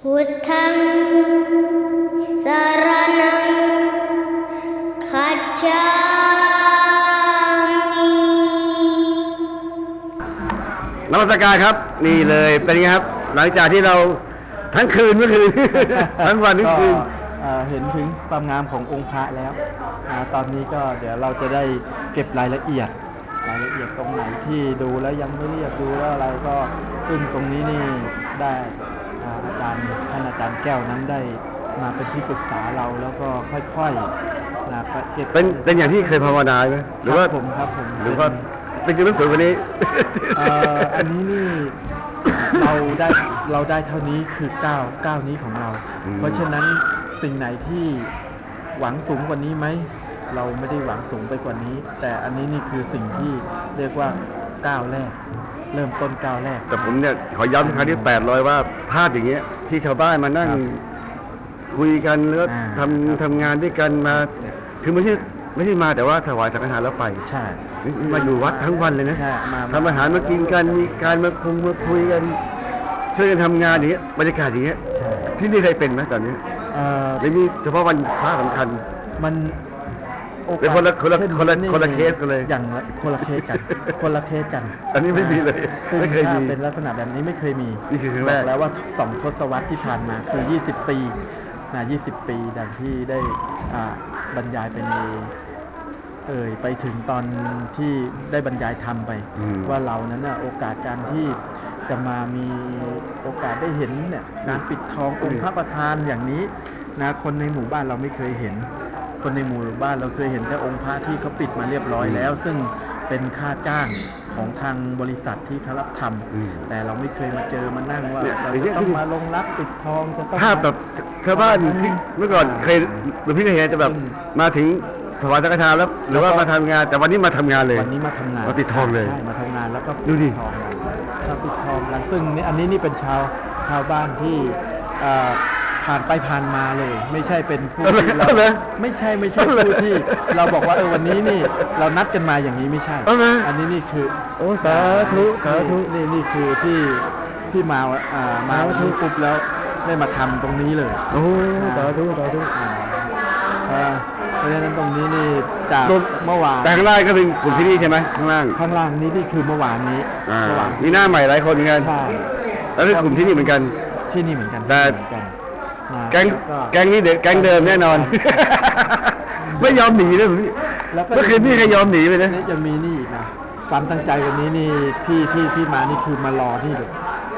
พุทธังสารนังคัจฉามินมัสการครับ นี่เลยเป็นไงครับ หลังจากที่เราทั้งคืนเมื่อคืน ทั้งวันทั้งคืนก็เอ่อเห็นถึงความงามขององค์พระแล้วอ่าตอนนี้ก็เดี๋ยวเราจะได้เก็บรายละเอียด รายละเอียดตรงไหนที่ดูแล้วยังไม่เรียบดูแล้วอะไรก็ซึ่งตรงนี้นี่ได้ จารย์แก้วนั้นได้มาเป็นที่ปรึกษาเราแล้วก็ค่อยๆนะก็เก็บเป็นเป็นอย่างที่เคยภาวนาไหมหรือว่าคบผมครับผมหรือว่าเป็นจุดสวยกวันนี้เอ่ออันนี้นี่เราได้เราได้เท่านี้คือก้าวก้าวนี้ของเราอืมเพราะฉะนั้นสิ่งไหนที่หวังสูงกว่านี้ไหมเราไม่ได้หวังสูงไปกว่านี้ แต่อันนี้นี่คือสิ่งที่เรียกว่าก้าวแรก เริ่มต้นก้าวแรก แต่ผมเนี่ยขอย้ำครั้งที่แปดร้อยว่าภาพอย่างเงี้ยที่ชาวบ้านมานั่งครับคุยกันแล้วอ่าทำทำงานด้วยกันมา คือไม่ใช่ไม่ใช่มาแต่ว่าถวายสังฆทานแล้วไปใช่ นี่มาอยู่วัดทั้งวันเลยนะใช่มา ทำอาหารมากินกันมีการมาคุงมาคุยกันช่วยกันทำงานอย่างเงี้ยบรรยากาศอย่างเงี้ยใช่ที่นี่เคยเป็นไหมตอนนี้เอ่อหรือมีเฉพาะวันพระสำคัญ มัน โอกาสเป็นคนละคนละช่คนละคนละเคสกันเลยอย่างละคนละเคสกันคนละเคสกันอันนี้ไม่มีเลยซึ่งไม่เคยมีถ้าเป็นลักษณะแบบนี้ไม่เคยมีนี่คือครั้งแรกบแล้วว่าสองทศวรรษที่ผ่านมาคือ 20 ปีนะ20 ปีดังที่ได้อ่าบรรยายไปในเอ่ยไปถึงตอนที่ได้บรรยายธรรมไปอืมว่าเรานั้นนะโอกาสการที่จะมามีโอกาสได้เห็นเนี่ยการปิดทององค์พระประธานอย่างนี้นะคนในหมู่บ้านเราไม่เคยเห็น คนในหมู่บ้านเราเคยเห็นแต่องค์พระที่เขาปิดมาเรียบร้อยแล้ว ซึ่งเป็นค่าจ้างของทางบริษัทที่เขารับทำอืมแต่เราไม่เคยมาเจอมานั่งว่าเนี่ยเราอย่างเงี้จะย ต้องมาลงรับปิดทองจะต้องภาพแบบชาวบ้านที่เมื่อก่อนเคยหรือพี่เคยเห็นจะแบบอืมมาถึงถวายสังฆทานแล้วหรือว่ามาทำงาน แต่วันนี้มาทำงานเลย วันนี้มาทำงานมาปิดทองเลยใช่มาทำงานแล้วก็ดูดิ ปิทองกันถ้าปิดทองกันซึ่งนี่อันนี้นี่เป็นชาวชาวบ้านที่เอ่อ ผ่านไปผ่านมาเลย ไม่ใช่เป็นผู้เอาเลยที่เราเอาเลยไม่ใช่ไม่ใช่ผู้ที่ เราบอกว่าเออวันนี้นี่ เรานัดกันมาอย่างนี้ไม่ใช่ เอาเลยอันนี้นี่คือโอ้สาธุสาธุนี่นี่คือที่ที่มาอ่ามาวันนี้ปุ๊บแล้วได้มาทำตรงนี้เลยโอ้สาธุสาธุ อ่าอ่าเพราะฉะนั้นตรงนี้นี่จากเมื่อวานแต่ข้างล่างก็เป็นกลุ่มที่นี่ใช่ไหมข้างล่างข้างล่างนี้นี่คือเมื่อวานนี้อ่าเมื่อวานมีหน้าใหม่หลายคนเหมือนกัน ใช่แล้วเป็นกลุ่มที่นี่เหมือนกัน ที่นี่เหมือนกันแต่ ที่นี่เหมือนกัน นะแก๊งล้ว แก๊งนี้เด็กแก๊งเดิมแน่นอน ไม่ยอมหนีเลยพี่แล้วก็ เมื่อคืนพี่ใครยอมหนีไปนะนี่จะมีนี่อีกนะความตั้งใจวันนี้นี่ที่ที่ที่มานี่คือมารอนี่เลย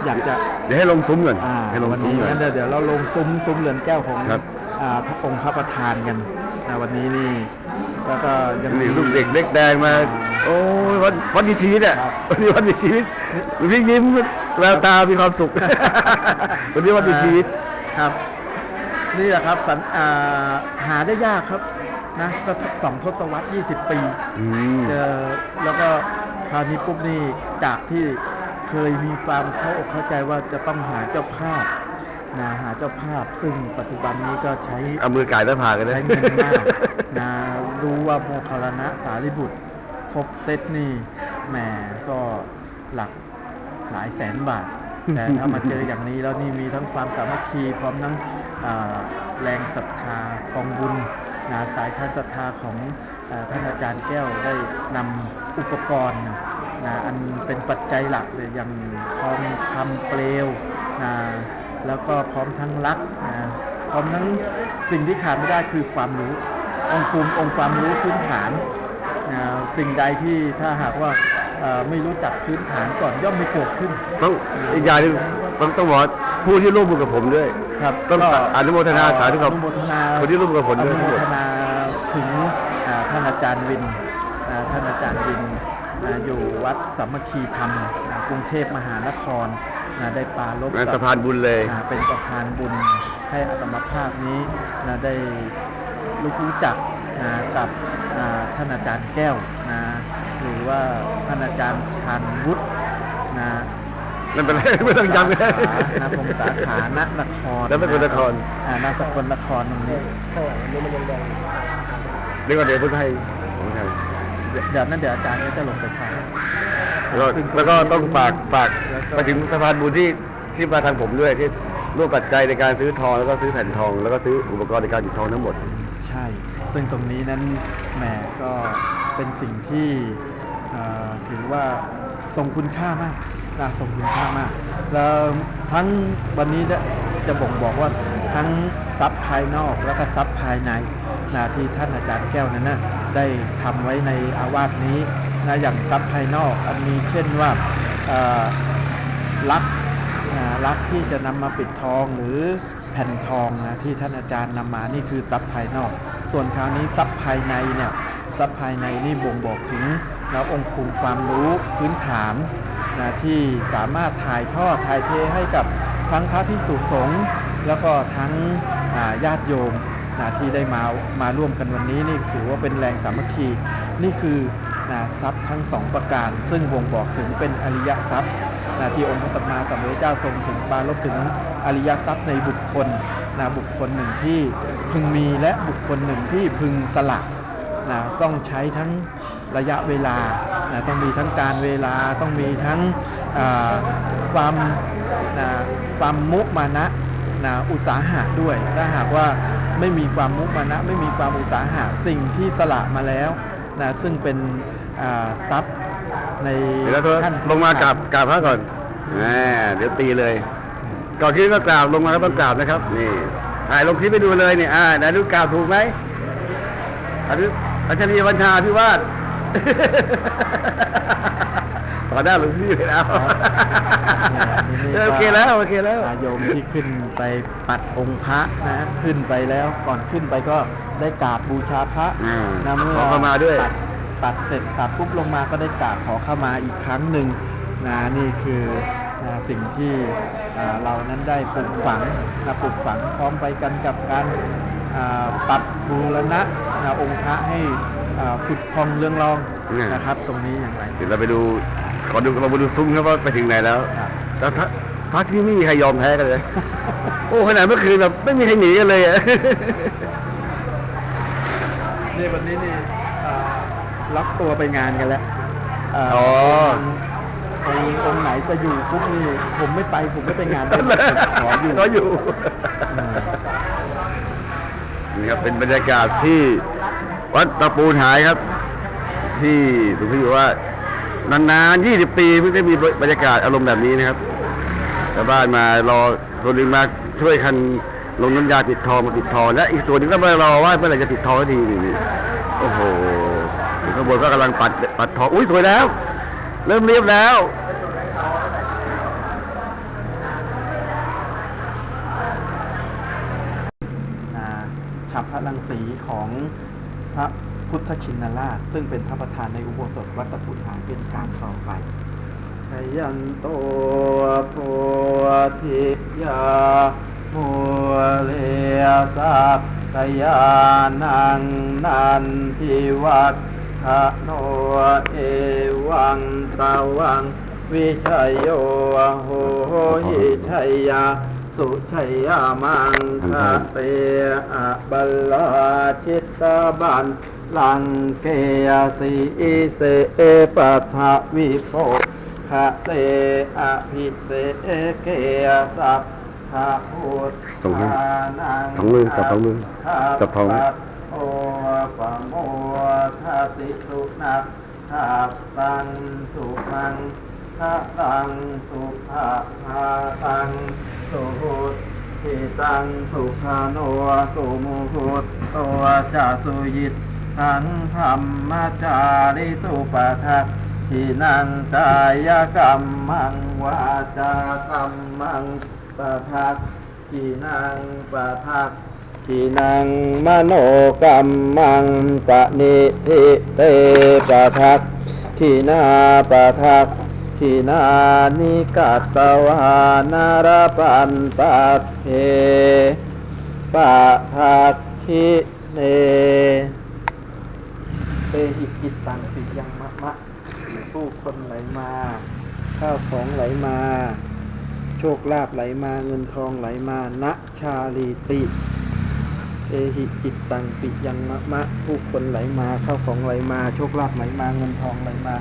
อยากจะเดี๋ยวให้ลงซุ้มก่อนอ่าให้ลงวันซุ้มนี้ก่อน งั้นเดี๋ยวเดี๋ยวเราลงซุ้มซุ้มเรือนแก้วของครับ อ่าพระองค์พระประธานกันนะวันนี้นี่แล้วก็ยังมี นี่ลูกเด็กเล็กแดงมา โอ้ยวันวันดีชีวิตอะครับวันนี้วันดีชีวิตพี่ยิ้มแววตามีความสุข วันนี้วันดีชีวิต ครับ นี่แหละครับสันอ่าหาได้ยากครับนะก็สองทศวรรษ 20 ปีอืม เจอแล้วก็คราวนี้ปุ๊บนี่จากที่เคยมีความเข้าอกเข้าใจว่าจะต้องหาเจ้าภาพนะหาเจ้าภาพ ซึ่งปัจจุบันนี้ก็ใช้ เอามือไก่หน้าผากกันนะ ใช้เงินมากนะรู้ว่าโมคคลลนะสารีบุตรครบเซตนี่แหมก็หลักหลายแสนบาท แต่ถ้ามาเจออย่างนี้แล้วนี่มีทั้งความสามัคคีพร้อมทั้งอ่า แรงศรัทธากองบุญนะสายทานศรัทธาของอท่านอาจารย์แก้วได้นำอุปกรณ์นะอันเป็นปัจจัยหลักเลยอย่างทองคำเปลวนะแล้วก็พร้อมทั้งลักษณ์นะพร้อมทั้งสิ่งที่ขาดไม่ได้คือความรู้ องค์ภูมิองค์ความรู้พื้นฐานนะสิ่งใดที่ถ้าหากว่าไม่รู้จักพื้นฐานก่อนย่อมไม่เกิดขึ้นต้องอีกอย่างหนึงต้องต้องบอก ผู้ที่ร่วมมือกับผมด้วย ครับต้องก็อนุโมทนาสาธุกับอนุโมทนาคนที่ร่วมกับผมด้วยอนุโมทนาถึงอ่าท่านอาจารย์วินอ่าท่านอาจารย์วินอ่าอยู่วัดสามัคคีธรรมอ่ากรุงเทพมหานครอ่าได้ปราลบงานกับสะพานบุญเลย อ่าเป็นสะพานบุญให้อัตมภาพนี้นะได้รู้รู้จักนะกับอ่าท่านอาจารย์แก้วนะหรือว่าท่านอาจารย์ชันวุฒินะ นั่นเป็นไรไม่ต้องจำเลยนะผมสาขานนครแล้วเป็นคนนครอ่านสกลนครตรงนี้เดี๋ยวก่อนเดี๋ยวพูดให้ผมให้เดี๋ยวเดี๋ยวนั่นเดี๋ยวอาจารย์ก็จะลงไปทานแล้วก็แล้วก็ต้องฝากฝากไปถึงสะพานบุญที่ที่มาทางผมด้วยที่ร่วมปัจจัยในการซื้อทองแล้วก็ซื้อแผ่นทอง แล้วก็ซื้ออุปกรณ์ในการปิดทองทั้งหมด ใช่ ซึ่งตรงนี้นั้นแหมก็เป็นสิ่งที่เอ่อถือว่าทรงคุณค่ามาก นะทรงคุณค่ามาก แล้วทั้งวันนี้จะบ่งบอกว่าทั้งทรัพย์ภายนอกแล้วก็ทรัพย์ภายในนะที่ท่านอาจารย์แก้วนั้นนะได้ทำไว้ในอาวาสนี้นะอย่างทรัพย์ภายนอกอันนี้เช่นว่าลักลักที่จะนำมาปิดทองหรือแผ่นทองนะที่ท่านอาจารย์นำมานี่คือทรัพย์ภายนอก ส่วนคราวนี้ทรัพย์ภายในเนี่ยทรัพย์ภายในนี่บ่งบอกถึงแล้วองค์คุมความรู้พื้นฐาน นะที่สามารถถ่ายทอดถ่ายเทให้กับทั้งพระพิสุสงฆ์แล้วก็ทั้งญาติโยมนะที่ได้มามาร่วมกันวันนี้นี่ถือว่าเป็นแรงสามัคคีนี่คือนะทรัพย์ทั้งสองประการ ซึ่งบ่งบอกถึงเป็นอริยทรัพย์นะที่องค์พระสัมมาสัมพุทธเจ้าทรงถึงปารบถึงอริยทรัพย์ในบุคคลนะบุคคลหนึ่งที่พึงมีและบุคคลหนึ่งที่พึงสละ นะต้องใช้ทั้งระยะเวลานะต้องมีทั้งการเวลาต้องมีทั้งอ่าความนะความมุมานะนะอุตสาหะด้วย ถ้าหากว่าไม่มีความมุมานะ ไม่มีความอุตสาหะสิ่งที่สละมาแล้วนะซึ่งเป็นอ่าทรัพย์ในเดี๋ยวเราขั้นลงมากราบกราบพระก่อนแหมเดี๋ยวตีเลย ก่อนที่ก็กราบลงมาก็ต้องกราบนะครับ นี่ถ่ายลงคลิปไปดูเลยนี่อ่าไหนดูกราบถูกไหมอันนี้ อัญชลีบัญชาพิวาสต่อหน้าหลวงพี่เลยแล้วเนี่ยอันนี้นี่โอเคแล้วโอเคแล้วญาติโยมที่ขึ้นไปปัดองค์พระนะขึ้นไปแล้วก่อนขึ้นไปก็ได้กราบบูชาพระอืมนะเมื่อขอเข้ามาด้วยปัดปัดเสร็จกราบปุ๊บลงมาก็ได้กราบขอเข้ามาอีกครั้งหนึ่งนะนี่คือนะสิ่งที่อ่าเรานั้นได้ปลูกฝังนะปลูกฝังพร้อมไปกันกับการอ่า ปรับบูรณะนะองค์พระให้อ่าผุดพองเรืองรองอืมนะครับ ตรงนี้อย่างไร เดี๋ยวเราไปดูขอดูเราไปดูซุ้มครับว่าไปถึงไหนแล้วครับแล้วถ้าพักที่ไม่มีใครยอมแพ้กันเลย โอ้ขนาดเมื่อคืนแบบไม่มีใครหนีกันเลยอะนี่วันนี้นี่เอ่อล็อกตัวไปงานกันแล้วเอ๋อองค์องค์ไหนจะอยู่ปุ๊บนี่ผมไม่ไปผมไม่ไปงานด้วยขออยู่ขออยู่อืม นี่ครับเป็นบรรยากาศที่วัดตะปูนหายครับ ที่หลวงพี่บอกว่านานๆ 20 ปีเพิ่งได้มีบรรยากาศอารมณ์แบบนี้นะครับชาวบ้านมารอส่วนหนึ่งมาช่วยกันลงน้ำยาปิดทองมาปิดทองและอีกส่วนหนึ่งก็มารอว่าเมื่อไหร่จะปิดทองทีนี่นี่โอ้โหข้างบนก็กำลังปัดปัดทองอุ้ยสวยแล้ว เริ่มเรียบแล้ว พระพุทธชินราช ซึ่งเป็นพระประธานในอุโบสถวัดตะพุทธาเป็นการต่อไปชยันโตโพธิยามัวเลสักกยานังนันทิวัตทะโนเอวังตาวัง วิชัยโยโหหิชัยยา สุชัยยามังคะเตอะบัลลาชิ ตตบันลังเกยสีเสปัทวิโภคะเตอภิเสเกยสัพพะพุทธานังสองมือจับสองมือจับท้องโอปะโมทัสิสุนักทัสตังสุขังทะตังสุภะหาตังสุหุ ทิตังสุขาโนสุมุหุตตัวจาสุยิตทังธรรมจาริสุปทักทินังกายกรรมังวาจากรรมังปทักทินังปทักทินังมโนกรรมังปะนิทิเตปะทักทินาปะทัก ทินานิกัตวานารปันปัตเทปะทักทิเนเตหิกิตตังสิยังมะมะผู้คนไหลมา ข้าวของไหลมา โชคลาภไหลมาเงินทองไหลมานะชาลีติเอหิจิตตังปิยังมะมะผู้คนไหลมาเข้าของไหลมา โชคลาภไหลมาเงินทองไหลมา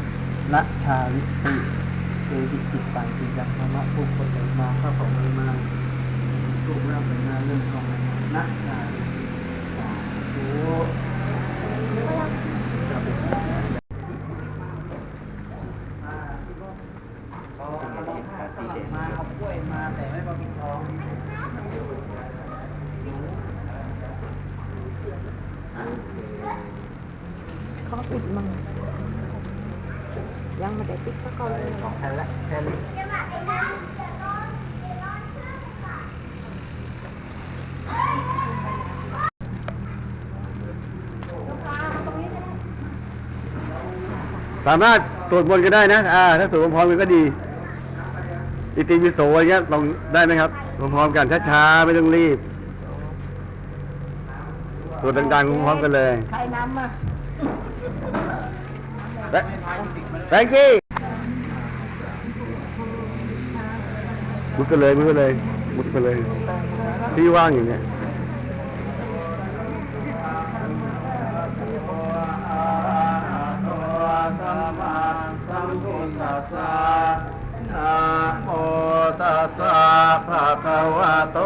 นะชาลิติ เอหิจิตตังจิตยักธรรมะผู้คนไหลมาข้าของไหลมาถูกแล้วเป็นงาเรื่องของนักการ สามารถสวดมนต์ก็ได้นะอ่าถ้าสวดพร้อมๆกันก็ดีอิติปิโสอะไรเงี้ยลองได้ไหมครับพร้อมๆกันช้าๆไม่ต้องรีบสวดดังๆพร้อมๆกันเลยใครนำอะแตงกี้มุดกันเลยมุดกันเลยมุดกันเลยที่ว่างอย่างเนี้ย ภะคะวะโต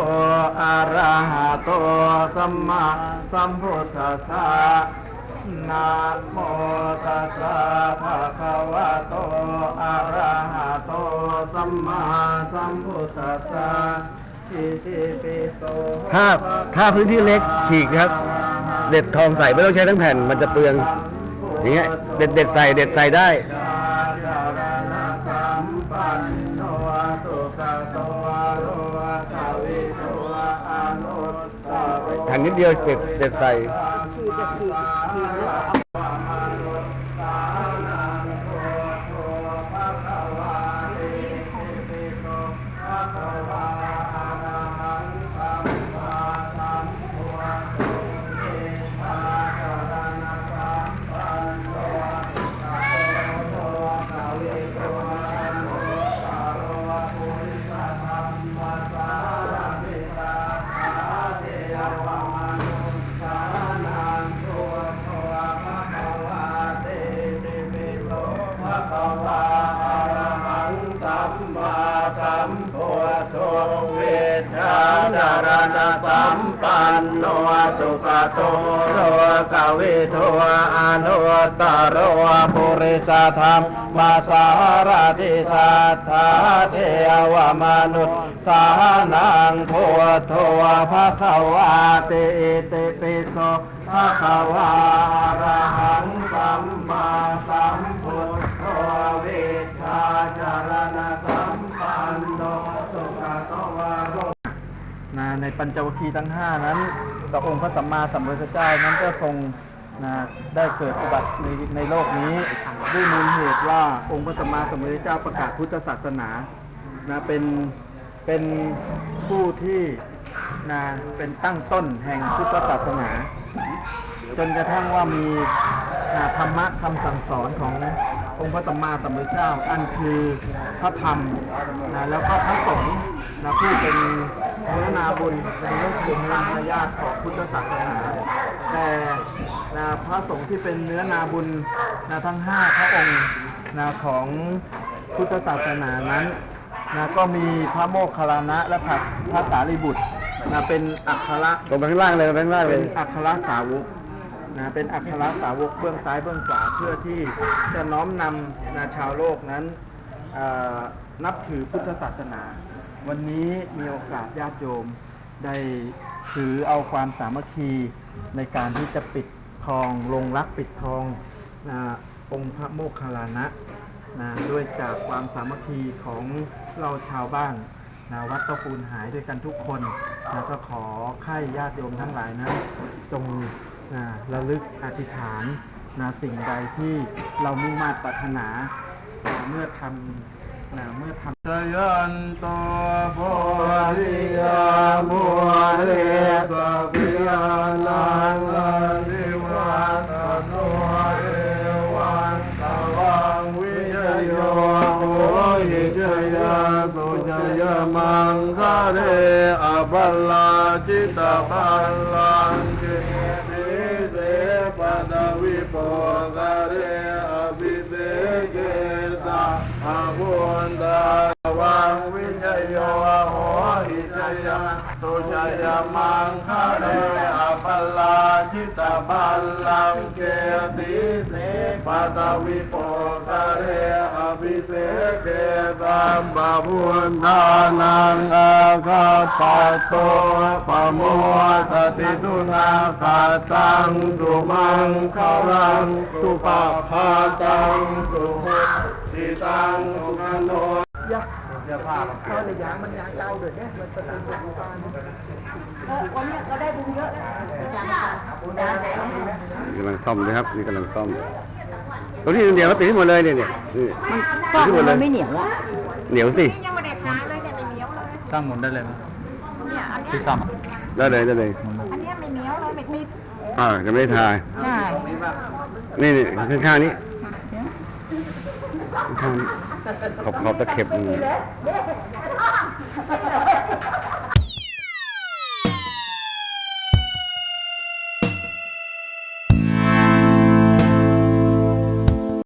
อะระหะโตสัมมาสัมพุทธัสสะนะโมตัสสะภะคะวะโตอะระหะโตสัมมาสัมพุทธัสสะถ้าถ้าพื้นที่เล็กฉีกครับ เด็ดทองใส่ไม่ต้องใช้ทั้งแผ่นมันจะเปลืองอย่างเงี้ยเด็ดเด็ดใส่เด็ดใส่ได้ รแผ่นนิดเดียวเสร็จเสร็จใส่ ตตรโปุริสธรรมมาสารติสัทธาเทวมนุษย์สานังพุทโธภะคะวาติติปิโสภะคะวาระหังสัมมาสัมพุทโธเวชาจารณสัมปันโนสุขโตวาโรนะในปัญจวัคคีย์ทั้งห้านั้นต่อองค์พระสัมมาสัมพุทธเจ้านั้นก็ทรง นะได้เกิดอุบัติในในโลกนี้ ด้วยมูลเหตุว่าองค์พระสัมมาสัมพุทธเจ้าประกาศพุทธศาสนานะเป็นเป็นผู้ที่นะเป็นตั้งต้นแห่งพุทธศาสนา จนกระทั่งว่ามีอ่าธรรมะคำสั่งสอนขององค์พระสัมมาสัมพุทธเจ้า อันคือพระธรรมนะแล้วก็พระสงฆ์นะผู้เป็นเนื้อนาบุญเป็นเรื่องกลุ่มทางญาติของพุทธศาสนา แต่ นะพระสงฆ์ที่เป็นเนื้อนาบุญนะทั้งห้าพระองค์นะของพุทธศาสนานั้นนะก็มีพระโมคคัลลานะและพระพระสารีบุตรนะเป็นอัคระตรงไปข้างล่างเลยไปข้างล่างเลเป็ย นอัครสาวกนะเป็นอัครสาวกเบื้องซ้ายเบื้องขวาเพื่อที่จะน้อมนำนะชาวโลกนั้นเอ่อนับถือพุทธศาสนา วันนี้มีโอกาสญาติโยมได้ถือเอาความสามัคคีในการที่จะปิด ทองลงรักปิดทองนะองค์พระโมคคัลลานะนะด้วยจากความสามัคคีของเราชาวบ้านนะวัดเจ้าปูนหายด้วยกันทุกคนนะก็ขอค่ายญาติโยมทั้งหลายนั้นจงนะระลึกอธิษฐานนะสิ่งใดที่เรามุ่งมาตรปรารถนานะเมื่อทำนะเมื่อทำยันตโพธิยามุเลสัพยานัง เรอภัลลาจิตาภัลลังจิติเสปดวิโปคะเรอภิเสเกตาอาบุญตาวังวิจโยโหหิจยตุชยมังคะเรอปัลลาจิตาบัลลังเกติเสปัตวิโปกะเรอ ภิเสเกตัมบาพุทธานังอาคาปัตโตปะโมทติตุนาคาตังสุมังคารังสุปาพาตังสุหุติตังสุขันโนอย่าพาเพราะในยางมันยางเจ้าเดือดเนี่ยมันเป็นบุญการวันนี้ก็ได้บุญเยอะแล้วกำลังซ่อมเลยครับนี่กำลังซ่อม ตรงนี้เดี๋ยวเขาติดให้หมดเลยเนี่ยเนี่ยนี่ติดให้หมดเลยไม่เหนียวอะเหนียวสิยังไม่ได้ค้างเลยเนี่ยไม่เหนียวเลยสร้างหมุนได้เลยไหมเนี่ยอันเนี้ยที่ซ้ำอะได้เลยได้เลยอันเนี้ยไม่เหนียวเลยไม่ติดอ่าจะไม่ได้ทาใช่นี่นี่ข้างๆนี้ข้างๆนี้ขอบขอบตะเข็บนี่